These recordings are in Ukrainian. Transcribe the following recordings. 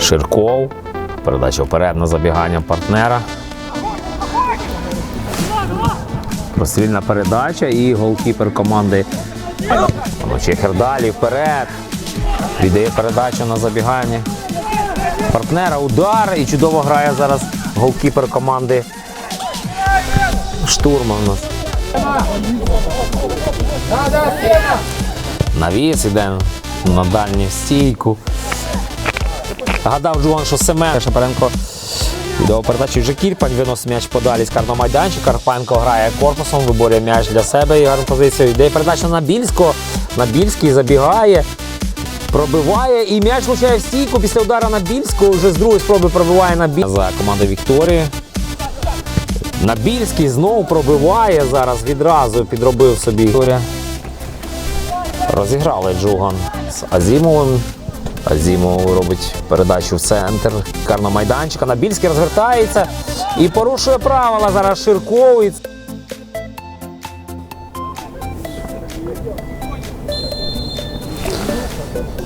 Ширков. Передача вперед на забігання партнера. Прострільна передача і голкіпер команди Чехер далі вперед. Віддає передачу на забігання партнера. Удар і чудово грає зараз голкіпер команди Штурман у нас. Навіс іде на дальню стійку. Гадав Джуан, що Семен Шапаренко відео передачі вже Кірпань виносить м'яч подалі з карного майданчика. Карпенко грає корпусом, виборює м'яч для себе і гарну позицію. Йде передача на Більського. На Більський забігає, пробиває і м'яч влучає в стійку. Після удара на Більського вже з другої спроби пробиває на Більського. За команду Вікторії. Набільський знову пробиває зараз відразу підробив собі. Розіграли Джуган з Азімовим. Азімов робить передачу в центр карного майданчика. Набільський розвертається і порушує правила. Зараз Ширковий.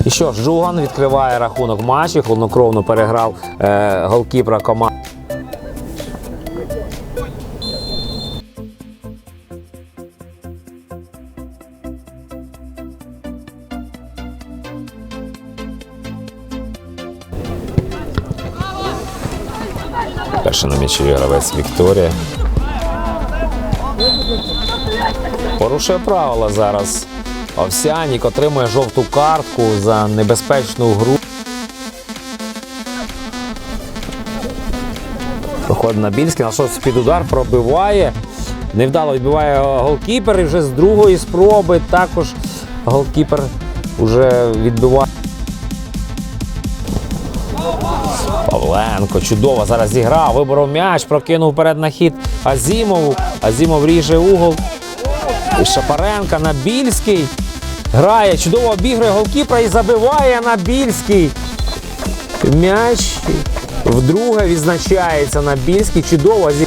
І що ж, Жуган відкриває рахунок матчі, холоднокровно переграв е, голкіпра команди. Перший на м'ячі гравець Вікторія. Порушує правила зараз. Овсянік отримує жовту картку за небезпечну гру. Проходить на Більський, на щось під удар пробиває. Невдало відбиває голкіпер і вже з другої спроби також голкіпер вже відбиває. Павленко чудово зараз зіграв, виборов м'яч, прокинув вперед на хід Азімову. Азімов ріже угол. І на Більський. Грає, чудово обігрує голкіпера і забиває на Більський. М'яч вдруге відзначається на Більський. Чудово зі...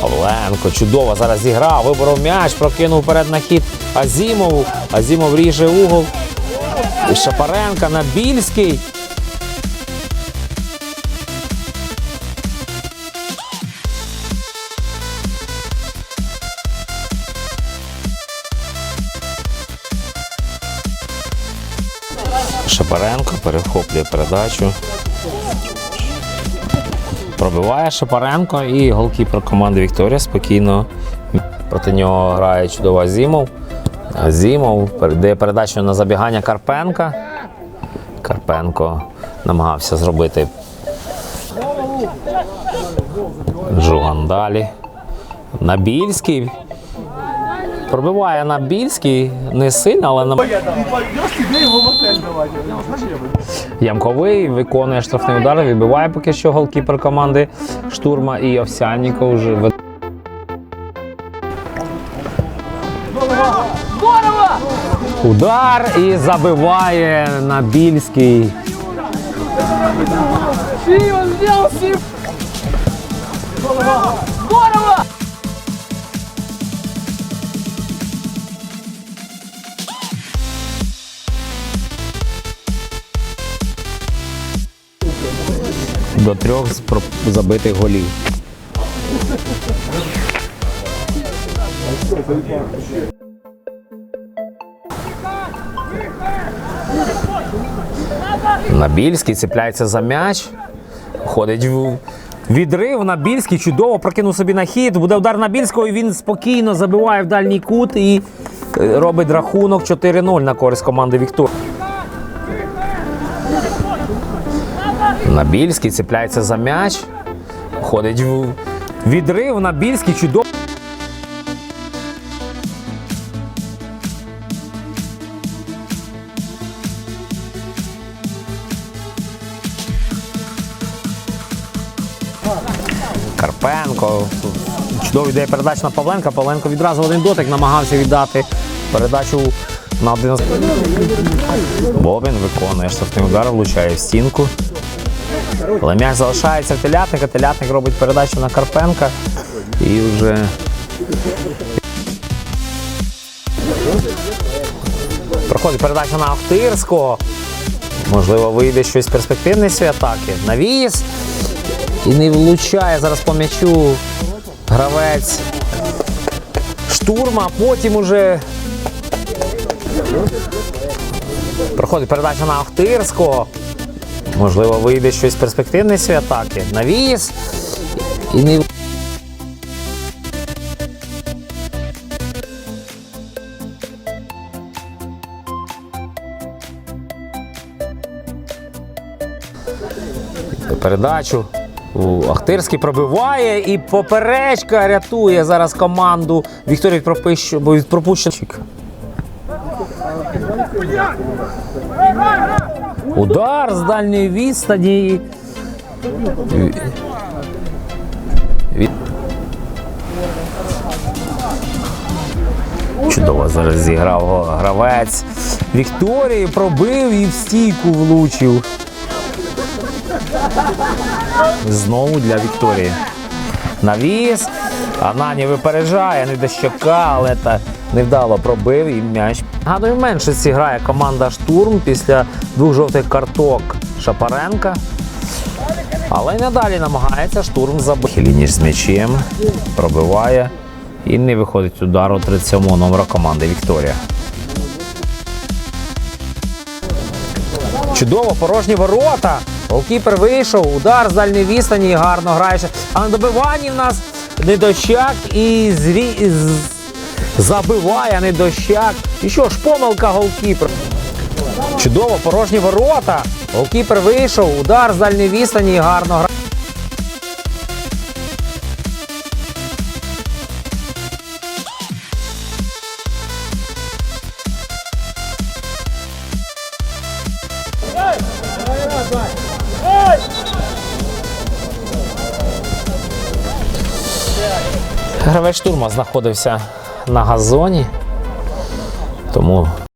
Павленко чудово зараз зіграв, виборов м'яч, прокинув вперед на хід Азімову. Азімов ріже угол. І Шапаренка на Шапаренко перехоплює передачу. Пробиває Шапаренко і голкіпер команди Вікторія спокійно. Проти нього грає чудово Азімов. Азімов передає передачу на забігання Карпенка. Карпенко намагався зробити Жуган далі. Набільський. Пробиває Набільський. Не сильно, але на. Ямковий виконує штрафний удар, відбиває поки що голкіпер команди штурма і Овсянніков вже вед- Удар і забиває Набільський. сделал сим! Здорово! До трьох забитих голів. Набільський цепляється за м'яч. Ходить в відрив. Набільський чудово прокинув собі на хід. Буде удар Набільського, і він спокійно забиває в дальній кут і е, робить рахунок 4-0 на користь команди Віктор. Набільський цепляється за м'яч. Ходить в відрив. Набільський чудово. Карпенко. Чудово йде передача на Павленка. Павленко відразу один дотик намагався віддати передачу на 11. Бобін виконує штрафний удар, влучає в стінку. Але м'яч залишається в телятника. Телятник робить передачу на Карпенка. І вже. Проходить передача на Охтирського. Можливо, вийде щось перспективне з атаки. Навіс. І не влучає зараз по м'ячу гравець штурма, а потім уже проходить передача на Охтирського. Можливо, вийде щось перспективне атаки. Навіс. І не передачу. Ахтирський пробиває і поперечка рятує зараз команду. Вікторій пропущених. Удар з дальньої відстані. Чудово зараз зіграв гравець. Вікторії пробив і в стійку влучив. Знову для Вікторії. Навіс. Анані випереджає, не до щока, але та невдало пробив і м'яч. Нагадую, в меншості грає команда Штурм після двох жовтих карток Шапаренка. Але й надалі намагається штурм забити. Лініж з м'ячем пробиває і не виходить удар у 37-го номера команди Вікторія. Чудово, порожні ворота. Голкіпер вийшов, удар з дальньої відстані, гарно грає. А на добиванні в нас недощак і зві... з- забиває недощак. І що ж, помилка голкіпер. Чудово, порожні ворота. Голкіпер вийшов, удар з дальньої відстані, гарно грає. Гравець штурма знаходився на газоні, тому